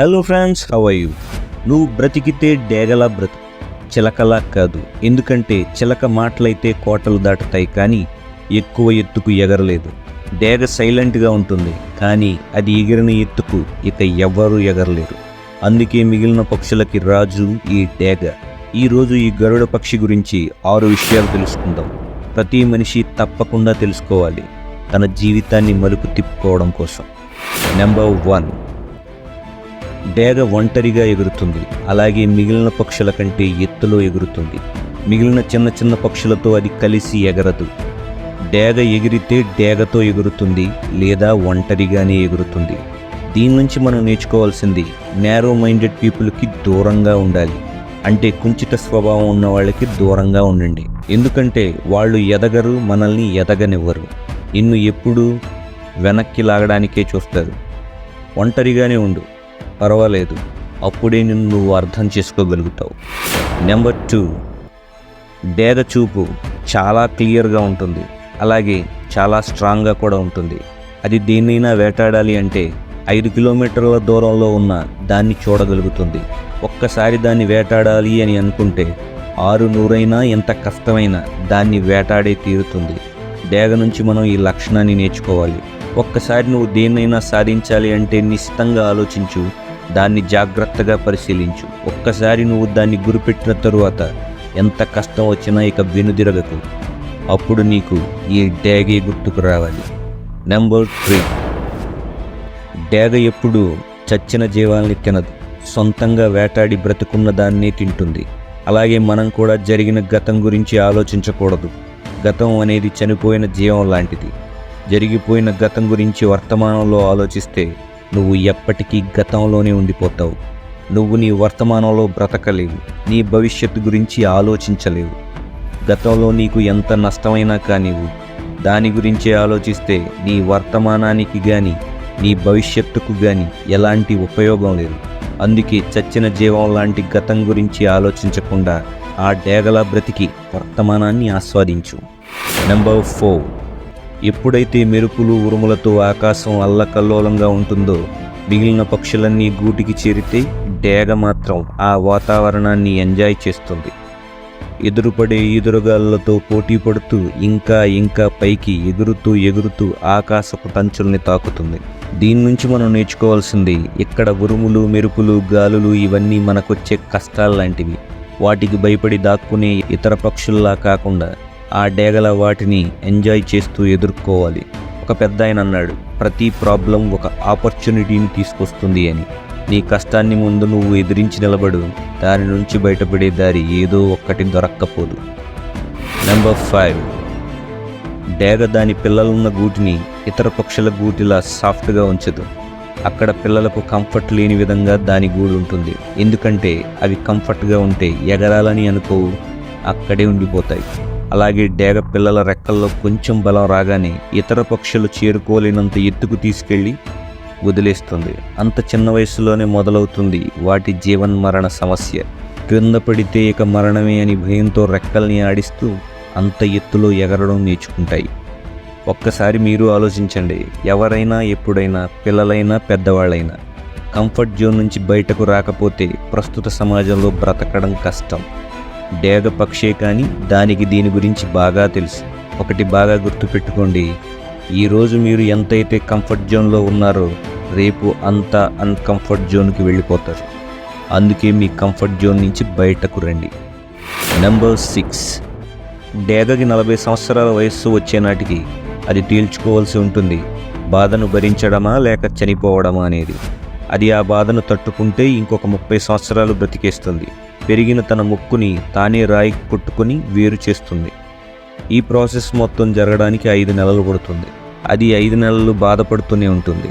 Hello friends how you నువ్వు బ్రతికితే డేగలా బ్రతుకు. చిలకలా కాదు. ఎందుకంటే చిలక మాటలైతే కోటలు దాటుతాయి కానీ ఎక్కువ ఎత్తుకు ఎగరలేదు. డేగ సైలెంట్గా ఉంటుంది కానీ అది ఎగిరిన ఎత్తుకు ఇక ఎవ్వరూ ఎగరలేరు. అందుకే మిగిలిన పక్షులకి రాజు ఈ డేగ. ఈరోజు ఈ గరుడ పక్షి గురించి ఆరు విషయాలు తెలుసుకుందాం. ప్రతి మనిషి తప్పకుండా తెలుసుకోవాలి. తన జీవితాన్ని మలుపు తిప్పుకోవడం కోసం. నెంబర్ వన్ డేగ ఒంటరిగా ఎగురుతుంది. అలాగే మిగిలిన పక్షుల కంటే ఎత్తులో ఎగురుతుంది. మిగిలిన చిన్న చిన్న పక్షులతో అది కలిసి ఎగరదు. డేగ ఎగిరితే డేగతో ఎగురుతుంది లేదా ఒంటరిగానే ఎగురుతుంది. దీని నుంచి మనం నేర్చుకోవాల్సింది నేరో మైండెడ్ పీపుల్కి దూరంగా ఉండాలి. అంటే కుంచిత స్వభావం ఉన్న వాళ్ళకి దూరంగా ఉండండి. ఎందుకంటే వాళ్ళు ఎదగరు మనల్ని ఎదగనివ్వరు. నిన్ను ఎప్పుడూ వెనక్కి లాగడానికే చూస్తారు. ఒంటరిగానే ఉండు. పర్వాలేదు. అప్పుడే నిన్ను నువ్వు అర్థం చేసుకోగలుగుతావు. నెంబర్ టూ డేగ చూపు చాలా క్లియర్గా ఉంటుంది. అలాగే చాలా స్ట్రాంగ్గా కూడా ఉంటుంది. అది దేన్నైనా వేటాడాలి అంటే ఐదు కిలోమీటర్ల దూరంలో ఉన్న దాన్ని చూడగలుగుతుంది. ఒక్కసారి దాన్ని వేటాడాలి అని అనుకుంటే ఆరు నూరైనా ఎంత కష్టమైనా దాన్ని వేటాడే తీరుతుంది. డేగ నుంచి మనం ఈ లక్షణాన్ని నేర్చుకోవాలి. ఒక్కసారి నువ్వు దేన్నైనా సాధించాలి అంటే నిశ్చితంగా ఆలోచించు. దాన్ని జాగ్రత్తగా పరిశీలించు. ఒక్కసారి నువ్వు దాన్ని గురిపెట్టిన తరువాత ఎంత కష్టం వచ్చినా ఇక వెనుదిరగకు. అప్పుడు నీకు ఈ డేగే గుర్తుకు రావాలి. నెంబర్ త్రీ డేగ ఎప్పుడు చచ్చిన జీవాల్ని తినదు. సొంతంగా వేటాడి బ్రతుకున్న దాన్నే తింటుంది. అలాగే మనం కూడా జరిగిన గతం గురించి ఆలోచించకూడదు. గతం అనేది చనిపోయిన జీవం లాంటిది. జరిగిపోయిన గతం గురించి వర్తమానంలో ఆలోచిస్తే నువ్వు ఎప్పటికీ గతంలోనే ఉండిపోతావు. నువ్వు నీ వర్తమానంలో బ్రతకలేవు. నీ భవిష్యత్తు గురించి ఆలోచించలేవు. గతంలో నీకు ఎంత నష్టమైనా కానివ్వు. దాని గురించి ఆలోచిస్తే నీ వర్తమానానికి కానీ నీ భవిష్యత్తుకు కానీ ఎలాంటి ఉపయోగం లేదు. అందుకే చచ్చిన జీవం లాంటి గతం గురించి ఆలోచించకుండా ఆ డేగలా బ్రతికి వర్తమానాన్ని ఆస్వాదించు. నెంబర్ ఫోర్ ఎప్పుడైతే మెరుపులు ఉరుములతో ఆకాశం అల్లకల్లోలంగా ఉంటుందో మిగిలిన పక్షులన్నీ గూటికి చేరితే డేగ మాత్రం ఆ వాతావరణాన్ని ఎంజాయ్ చేస్తుంది. ఎదురుపడే ఈదురుగాళ్ళతో పోటీ పడుతూ ఇంకా ఇంకా పైకి ఎగురుతూ ఎగురుతూ ఆకాశపు తంచుల్ని తాకుతుంది. దీని నుంచి మనం నేర్చుకోవాల్సింది ఇక్కడ ఉరుములు మెరుపులు గాలులు ఇవన్నీ మనకొచ్చే కష్టాలు లాంటివి వాటికి భయపడి దాక్కునే ఇతర పక్షుల్లా కాకుండా ఆ డేగల వాటిని ఎంజాయ్ చేస్తూ ఎదుర్కోవాలి. ఒక పెద్ద ఆయన అన్నాడు ప్రతి ప్రాబ్లం ఒక ఆపర్చునిటీని తీసుకొస్తుంది అని. నీ కష్టాన్ని ముందు నువ్వు ఎదిరించి నిలబడు. దాని నుంచి బయటపడే దారి ఏదో ఒక్కటి దొరక్కపోదు. నెంబర్ ఫైవ్ డేగ దాని పిల్లలున్న గూటిని ఇతర పక్షుల గూటిలా సాఫ్ట్గా ఉంచదు. అక్కడ పిల్లలకు కంఫర్ట్ లేని విధంగా దాని గూడు ఉంటుంది. ఎందుకంటే అవి కంఫర్ట్గా ఉంటే ఎగరాలని అనుకోవు అక్కడే ఉండిపోతాయి. అలాగే డేగ పిల్లల రెక్కల్లో కొంచెం బలం రాగానే ఇతర పక్షులు చేరుకోలేనంత ఎత్తుకు తీసుకెళ్ళి వదిలేస్తుంది. అంత చిన్న వయసులోనే మొదలవుతుంది వాటి జీవన్మరణ సమస్య. క్రింద పడితే ఇక మరణమే అని భయంతో రెక్కల్ని ఆడిస్తూ అంత ఎత్తులో ఎగరడం నేర్చుకుంటాయి. ఒక్కసారి మీరు ఆలోచించండి ఎవరైనా ఎప్పుడైనా పిల్లలైనా పెద్దవాళ్ళైనా కంఫర్ట్ జోన్ నుంచి బయటకు రాకపోతే ప్రస్తుత సమాజంలో బ్రతకడం కష్టం. డేగ పక్షే కానీ దానికి దీని గురించి బాగా తెలుసు. ఒకటి బాగా గుర్తుపెట్టుకోండి. ఈరోజు మీరు ఎంతైతే కంఫర్ట్ జోన్లో ఉన్నారో రేపు అంతా అన్కంఫర్ట్ జోన్కి వెళ్ళిపోతారు. అందుకే మీ కంఫర్ట్ జోన్ నుంచి బయటకు రండి. నెంబర్ సిక్స్ డేగకి నలభై సంవత్సరాల వయస్సు వచ్చే నాటికి అది తేల్చుకోవాల్సి ఉంటుంది. బాధను భరించడమా లేక చనిపోవడమా అనేది. అది ఆ బాధను తట్టుకుంటే ఇంకొక ముప్పై సంవత్సరాలు బ్రతికేస్తుంది. పెరిగిన తన ముక్కుని తానే రాయి కొట్టుకుని వేరు చేస్తుంది. ఈ ప్రాసెస్ మొత్తం జరగడానికి ఐదు నెలలు పడుతుంది. అది ఐదు నెలలు బాధపడుతూనే ఉంటుంది.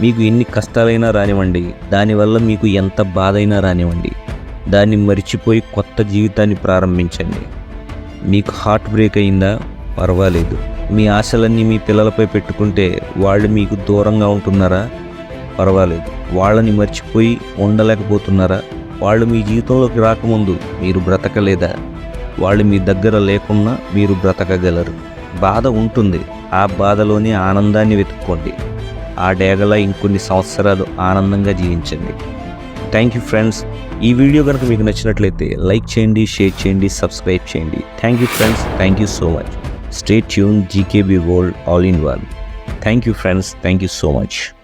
మీకు ఎన్ని కష్టాలైనా రానివ్వండి. దానివల్ల మీకు ఎంత బాధ అయినా రానివ్వండి. దాన్ని మరిచిపోయి కొత్త జీవితాన్ని ప్రారంభించండి. మీకు హార్ట్ బ్రేక్ అయిందా? పర్వాలేదు. మీ ఆశలన్నీ మీ పిల్లలపై పెట్టుకుంటే వాళ్ళు మీకు దూరంగా ఉంటున్నారా? పర్వాలేదు. వాళ్ళని మర్చిపోయి ఉండలేకపోతున్నారా? వాళ్ళు మీ జీవితంలోకి రాకముందు మీరు బ్రతకలేదా? వాళ్ళు మీ దగ్గర లేకున్నా మీరు బ్రతకగలరు. బాధ ఉంటుంది. ఆ బాధలోనే ఆనందాన్ని వెతుక్కోండి. ఆ డేగలా ఇంకొన్ని సంవత్సరాలు ఆనందంగా జీవించండి. థ్యాంక్ యూ ఫ్రెండ్స్ ఈ వీడియో కనుక మీకు నచ్చినట్లయితే లైక్ చేయండి షేర్ చేయండి సబ్స్క్రైబ్ చేయండి. Thank you friends thank you so much stay tune GKB world all in one thank you friends thank you so much